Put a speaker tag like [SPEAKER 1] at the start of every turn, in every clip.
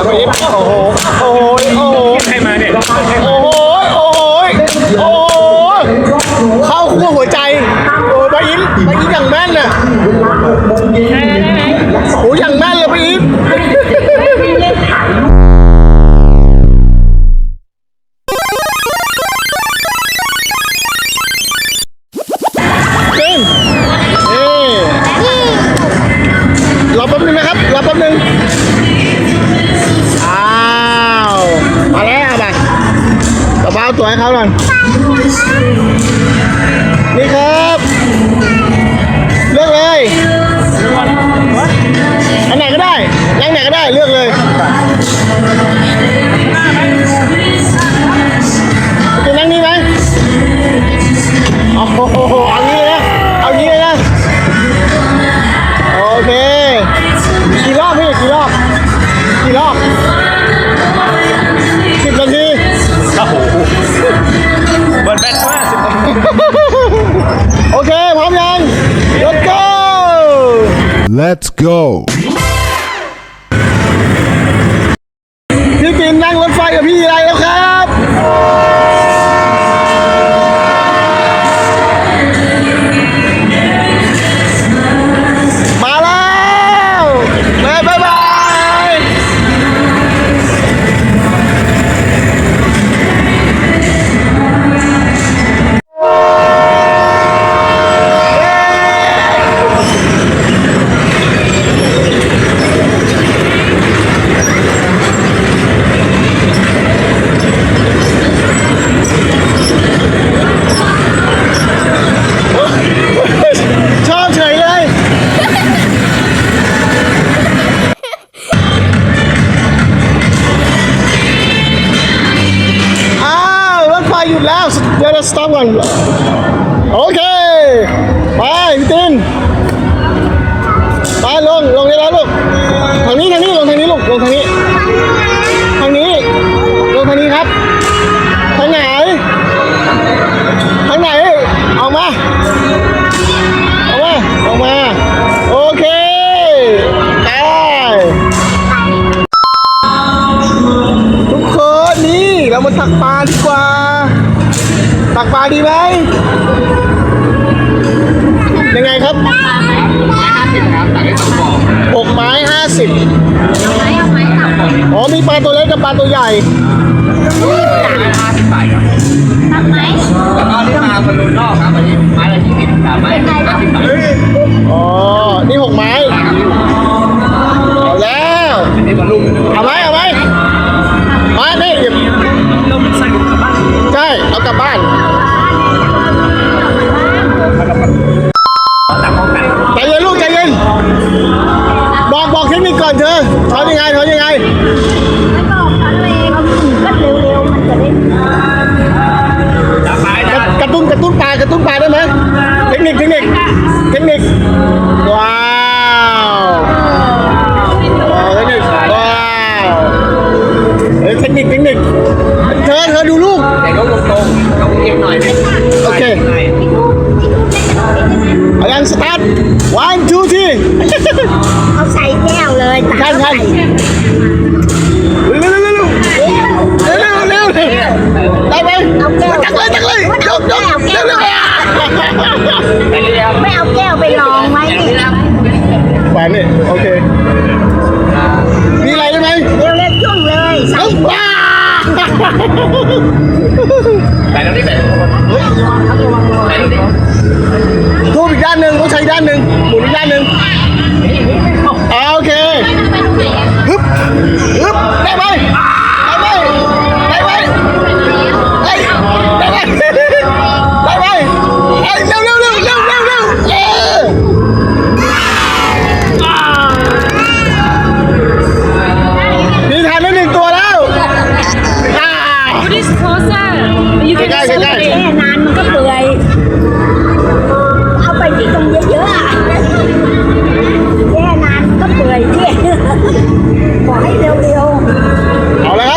[SPEAKER 1] โอ้โห โอ้โห โอ้โห
[SPEAKER 2] ใครมาเนี่ย
[SPEAKER 1] โอ้โห โอ้โห โอ้โห เข้าขั้วหัวใจ โอ้ยบอินบอินอย่างแม่นน่ะโอ้ยอย่างแม่น ให้เขาหน่อย Let's go. พี่ปินนั่งรถไฟกับพี่อะไราวรถไฟหยุดแล้วเดี๋ยวเราสต็อปก่อนโอเคไปพี่ตินไปลงลงได้แล้วลูกทางนี้ทางนี้ลงทางนี้ลูกลงทางนี้ทางนี้ลงทางนี้ครับทางไหนทางไหนเอามาเอามาออกมาโอเคไปทุกคนนี่เรามาตักปลาดีกว่า ตักปลาดีไหมยังไงครับหกไม้ห้าสิบอ๋อมีปลาตัวเล็กกับปลาตัวใหญ่
[SPEAKER 3] แล้วก็ที่มาคนรุ่นนอกครับอันนี้ไม้ละยี่สิบสามไม้ห้าสิบบาท
[SPEAKER 1] อ๋อ นี่หกไม้เอาแล้ว
[SPEAKER 3] อันนี้มันลูก
[SPEAKER 1] เตุ้นปลากระตุ้นปลาได้ไหมเทคนิคเทคนิคเทคนิคว้าวว้าวเทคนิคว้าวเฮ้ยเทคนิคเทคนิคเธอเธอดูลูก
[SPEAKER 3] แต่ก็ตรงตรงๆต้องเอียงหน่อย
[SPEAKER 1] โอเคเอายังสตาร์ท one two three
[SPEAKER 4] เอาใส่แก้วเลยตัก
[SPEAKER 1] ท่านท่านเร็วเร็วเร็วเร็วเร็วเร็วเร็วได้ไหม
[SPEAKER 4] เอาแก้ว
[SPEAKER 1] จักเลยจักเลยยกยกเร็วเร็ว
[SPEAKER 3] ไปเรื่อยๆ
[SPEAKER 4] ไม่เอาแก้วไปลองไว้นี่
[SPEAKER 1] ไปนี่โอเค มีอะไรได้ไหม
[SPEAKER 4] เร็วๆจุ่งเลยใส่
[SPEAKER 1] ว้า
[SPEAKER 3] ไปตรงนี้ไปไปตรงนี้
[SPEAKER 1] ทูบอีกด้านหนึ่งต้องใช้ด้านหนึ่งหมุนอีกด้านหนึ่งา
[SPEAKER 5] This closer. You can
[SPEAKER 1] ใกล้ๆใกล้ๆ
[SPEAKER 4] แช่นานมันก็เปื่อยเอาไปที่ตรงเยอะๆอะแช่นานมันก็เปื่อยที่บอกให้เร็ว
[SPEAKER 1] เอาเลยครั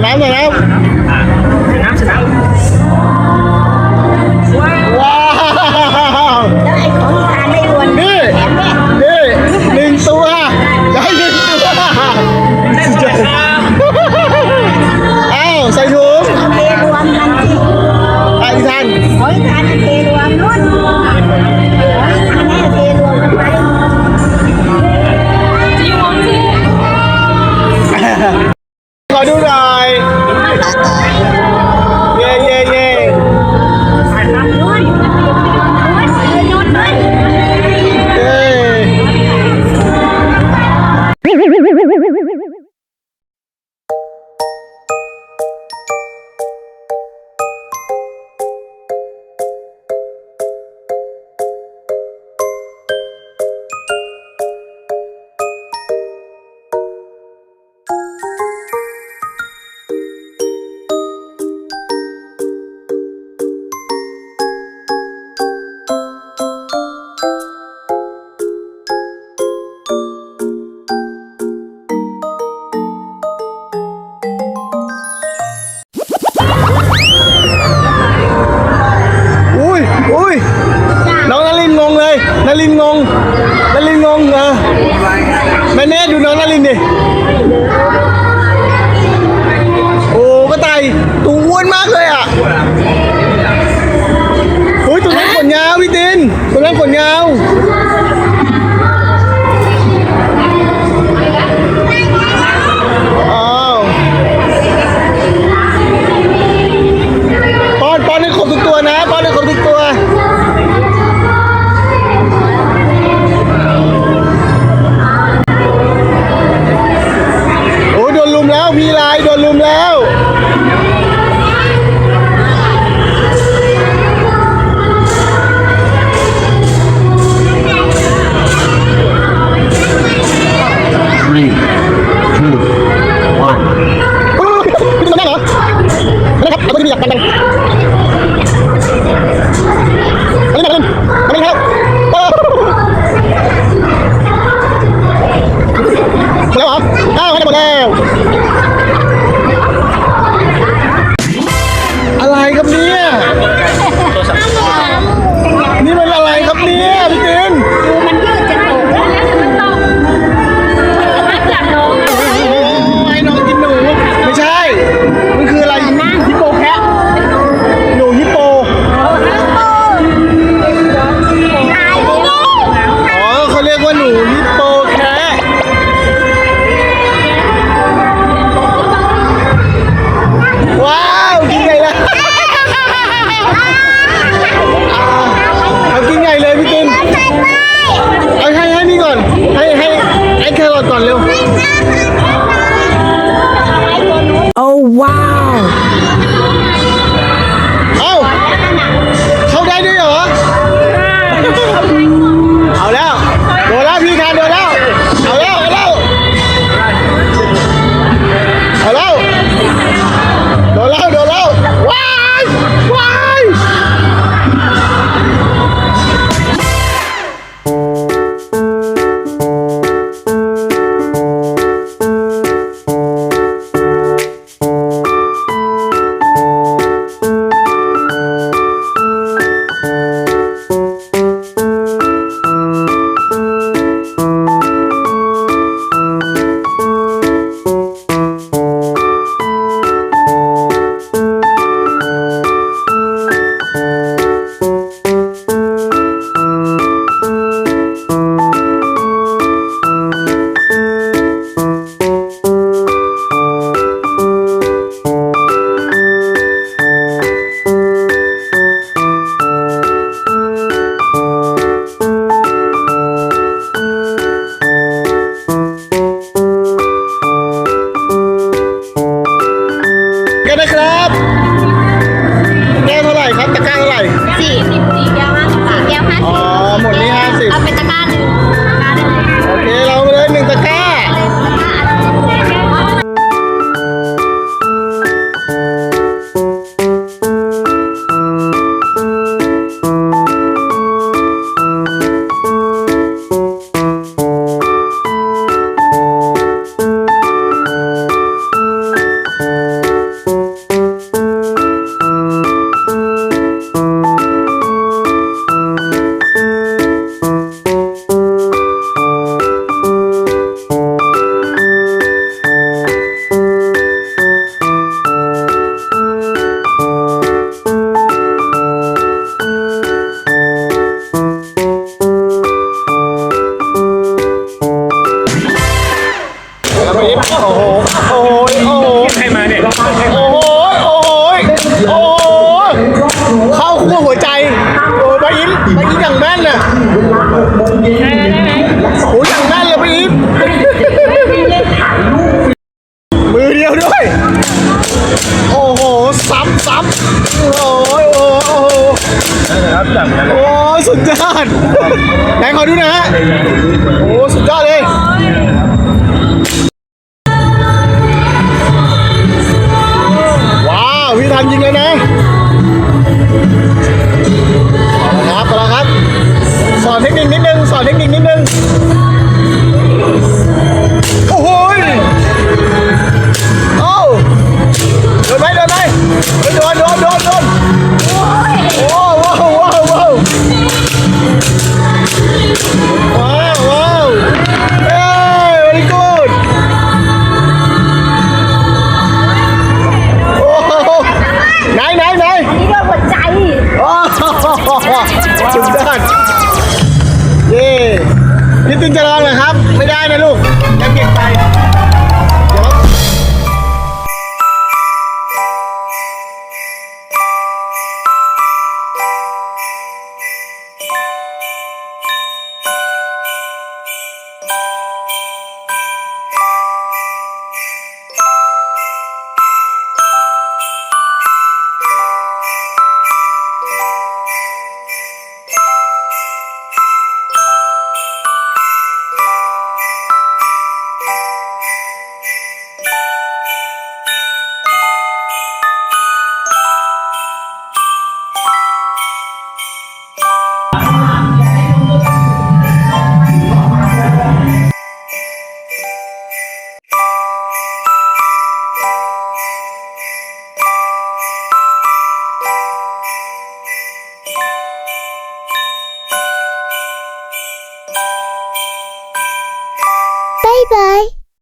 [SPEAKER 4] 来来来。 ก่